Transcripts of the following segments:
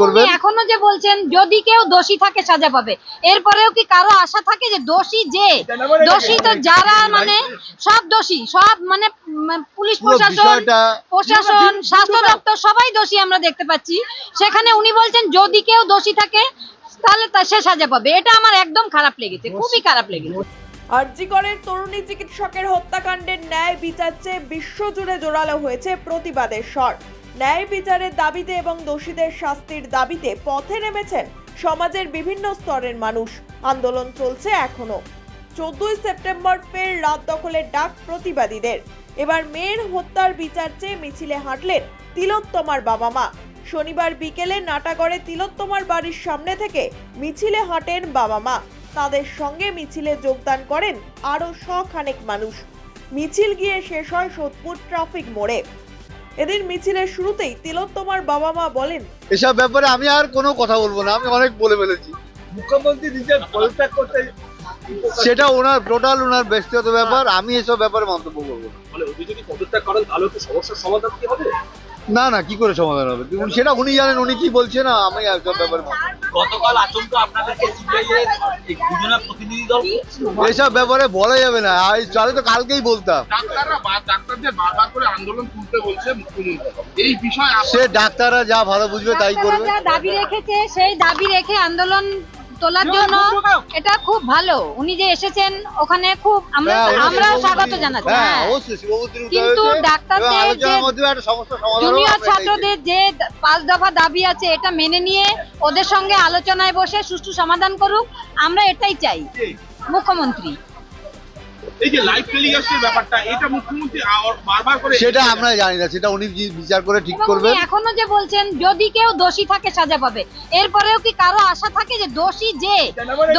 করবেন? এখনও যে বলছেন যদি কেউ দোষী থাকে সাজা পাবে। এরপরেও কি কারও আশা থাকে যে দোষী যে? দোষী তো যারা মানে সব দোষী সব মানে পুলিশ প্রশাসন প্রশাসন স্বাস্থ্য দপ্তর সবাই দোষী আমরা দেখতে পাচ্ছি। সেখানে উনি বলছেন যদি কেউ দোষী থাকে তাহলে তা সে সাজা পাবে। এটা আমার একদম খারাপ লেগেছে খুবই খারাপ লেগেছে। আরজিকরের তরুণী চিকিৎসকের হত্যাকাণ্ডের ন্যায় বিচার চেয়ে বিশ্বজুড়ে জোরালো হয়েছে প্রতিবাদের স্বর। ন্যায় বিচারের দাবিতে এবং দোষীদের শাস্তির দাবিতে পথে নেমেছেন সমাজের বিভিন্ন স্তরের মানুষ। আন্দোলন চলছে এখনও। চোদ্দই সেপ্টেম্বর ফের রাত দখলের ডাক প্রতিবাদীদের। এবার মেয়ের হত্যার বিচার চেয়ে মিছিলে হাঁটলেন তিলোত্তমার বাবা মা। শনিবার বিকেলে নাটাগড়ে তিলোত্তমার বাড়ির সামনে থেকে মিছিলে হাঁটেন বাবা মা। তাদের সঙ্গে মিছিলে যোগদান করেন আরও শখানেক মানুষ। মিছিল গিয়ে শেষ হয় সোদপুর ট্রাফিক মোড়ে। এদিন মিছিলের শুরুতেই তিলোত্তমার বাবা মা বলেন এসব ব্যাপারে আমি আর কোনো কথা বলব না আমি অনেক বলে ফেলেছি। মুখ্যমন্ত্রী নিজের পদত্যাগ করতে সেটা ওনার টোটাল ওনার ব্যক্তিগত ব্যাপার আমি এসব ব্যাপারে মন্তব্য করব না। মানে উনি যদি পদত্যাগ করেন তাহলে তো সমস্যার সমাধান কি হবে? না না কি করে সমাধান হবে? সেটা উনি জানেন উনি কি বলছে না আমি এসব ব্যাপারে মন্তব্য- গতকাল আচমকা আপনাদেরকে সিবিআই দুজনের প্রতিনিধি দল এসব ব্যাপারে বলা যাবে না। আর চলে তো কালকেই বলতাম। ডাক্তাররা ডাক্তারদের বারবার করে আন্দোলন তুলতে বলছে মুখ্যমন্ত্রী। এই বিষয়ে সে ডাক্তাররা যা ভালো বুঝবে তাই করবে। দাবি রেখেছে সেই দাবি রেখে আন্দোলন তোলার জন্য এটা খুব ভালো। উনি যে এসেছেন ওখানে খুব আমরা হ্যাঁ, আমরাও স্বাগত জানাচ্ছি। হ্যাঁ হ্যাঁ। কিন্তু ডাক্তারদের জুনিয়র। ছাত্রদের যে পাঁচ দফা দাবি আছে এটা মেনে নিয়ে ওদের সঙ্গে আলোচনায় বসে সুষ্ঠু সমাধান করুক আমরা এটাই চাই। মুখ্যমন্ত্রী। এই যে লাইভ টেলিকাস্টের ব্যাপারটা এটা মুখ্যমন্ত্রী বারবার করে সেটা আমরা জানি না সেটা উনি বিচার করে ঠিক করবেন? এখনও যে বলছেন যদি কেউ দোষী থাকে সাজা পাবে। এরপরেও কি কারও আশা থাকে যে দোষী যে?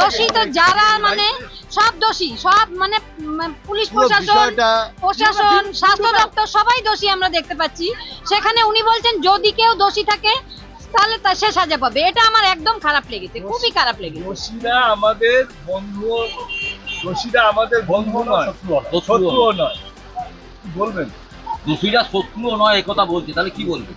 দোষী তো যারা মানে সব দোষী সব মানে পুলিশ প্রশাসন প্রশাসন স্বাস্থ্য দপ্তর সবাই দোষী আমরা দেখতে পাচ্ছি। সেখানে উনি বলছেন যদি কেউ দোষী থাকে তাহলে তা সে সাজা পাবে। এটা আমার একদম খারাপ লেগেছে খুবই খারাপ লেগেছে। দোষীরা আমাদের বন্ধু দোষীরা আমাদের বন্ধু নয় শত্রুও নয়। বলবেন? দোষীরা শত্রুও নয় একথা বলছে। তাহলে কি বলবে?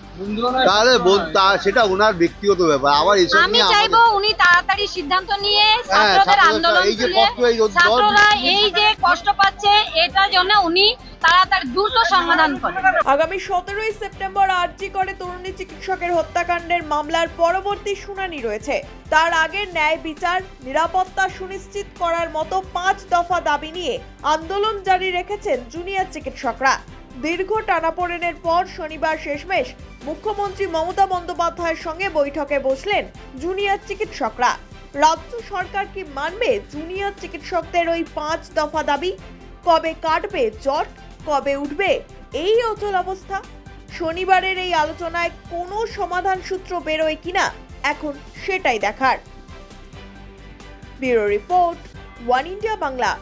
তাহলে বল- সেটা ওনার ব্যক্তিগত ব্যাপার। আবার এসব আমি নিয়ে চাইব উনি তাড়াতাড়ি সিদ্ধান্ত নিয়ে হ্যাঁ, ছাত্রদের ছাত্রদের আন্দোলন এই যে কষ্ট, এই ছাত্ররা এই যে কষ্ট পাচ্ছে এটার জন্য উনি তাড়াতাড়ি দ্রুত সমাধান করেন আগামী সতেরোই সেপ্টেম্বর করে তরুণী চিকিৎসকের হত্যাকাণ্ডের মামলার পরবর্তী শুনানি রয়েছে। তার আগে ন্যায় বিচার, নিরাপত্তা সুনিশ্চিত করার মতো পাঁচ দফা দাবি নিয়ে আন্দোলন জারি রেখেছেন জুনিয়র চিকিৎসকরা। দীর্ঘ টানাপোড়েনের পর শনিবার শেষমেশ মুখ্যমন্ত্রী মমতা বন্দ্যোপাধ্যায়ের সঙ্গে বৈঠকে বসলেন জুনিয়র চিকিৎসকরা। রাজ্য সরকার কি মানবে জুনিয়র চিকিৎসকদের ওই পাঁচ দফা দাবি? কবে কাটবে জট? কবে উঠবে? এই অচল অবস্থা? শনিবারের এই আলোচনায় কোনো সমাধান সূত্র বেরোয় কিনা? এখন সেটাই দেখার। Bureau report, one India Bangla.